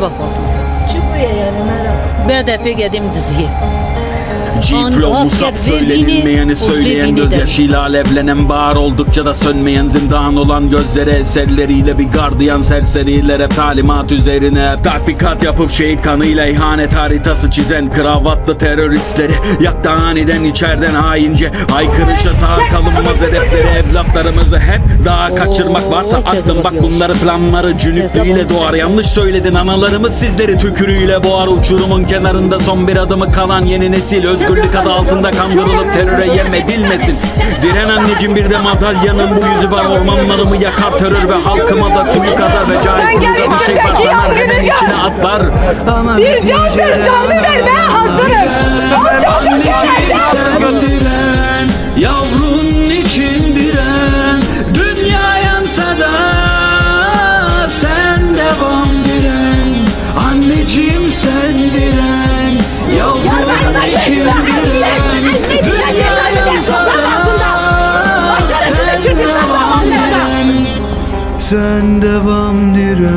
Bak. Çık buraya yani merhaba. BDP gedim diziye. G-Flow musab söylenilmeyeni söyleyen. Gözyaşıyla alevlenen bahar oldukça da sönmeyen zindan olan gözlere eserleriyle bir gardiyan serserilere talimat üzerine Tatbikat yapıp şehit kanıyla ihanet haritası çizen kravatlı teröristleri Yaktı aniden içeriden haince Haykırışa sağır kalınmaz hedefleri Evlatlarımızı hep daha kaçırmak varsa aklım bak bunları planları cünüplüğüyle doğar. Yanlış söyledin analarımız sizleri tükürüğüyle boğar. Uçurumun kenarında son bir adımı kalan yeni nesil Özgürlük adı altında kandırılıp teröre yem edilmesin Diren anneciğim bir de madalyanın bu yüzü var. Ormanlarımı yakar terör ve halkıma da kuyu kazar Ve cahil kuyuda bir şey var. sanar hemen içine atlar. Ama Bir can ver, canlı ver, ben hazırım. Al canlı ver, diren Sen devam diren.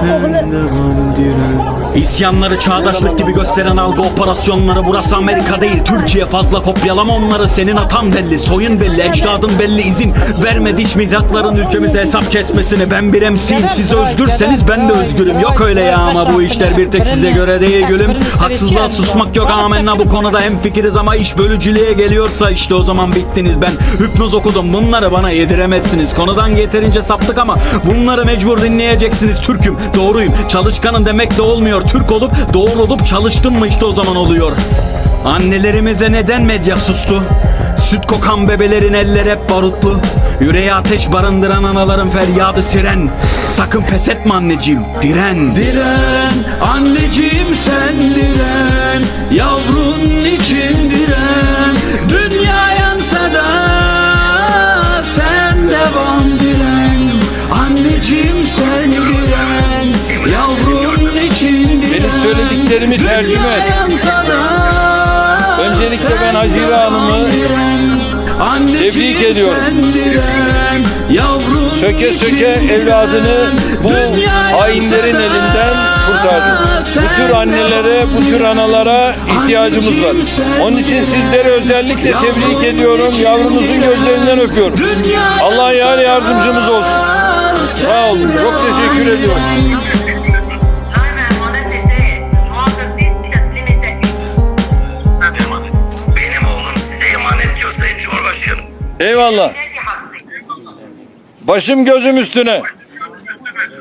Sen devam diren İsyanları çağdaşlık gibi gösteren algı operasyonları Burası Amerika değil Türkiye fazla kopyalama onları Senin atan belli soyun belli ecdadın belli izin Vermedi hiç mihrakların ülkemize hesap kesmesini. Ben bir emsiyim siz özgürseniz ben de özgürüm. Yok öyle ya ama bu işler bir tek size göre değil gülüm. Haksızlığa susmak yok amenna bu konuda hem fikiriz ama iş bölücülüğe geliyorsa işte o zaman bittiniz. Ben hipnoz okudum bunları bana yediremezsiniz. Konudan yeterince saptık ama bunları mecbur dinleyeceksiniz. Türk'üm doğruyum çalışkanım demekle olmuyor Türk olup doğru olup çalıştın mı işte o zaman oluyor? Annelerimize neden medya sustu? Süt kokan bebelerin eller hep barutlu. Yüreğe ateş barındıran anaların feryadı siren. Sakın pes etme anneciğim diren. Diren anneciğim sen diren. Yavrun için diren. Dünya yansa da sen devam diren. Anneciğim sen diren Benim söylediklerimi tercüme et. Öncelikle ben Hacire Hanım'ı tebrik ediyorum. Söke söke evladını bu hainlerin elinden kurtardı. Bu tür annelere, bu tür analara ihtiyacımız var. Onun için sizleri özellikle tebrik ediyorum. Yavrunuzun gözlerinden öpüyorum. Allah yar yardımcımız olsun. Sağ olun. Çok teşekkür ediyorum. Eyvallah. Başım gözüm üstüne.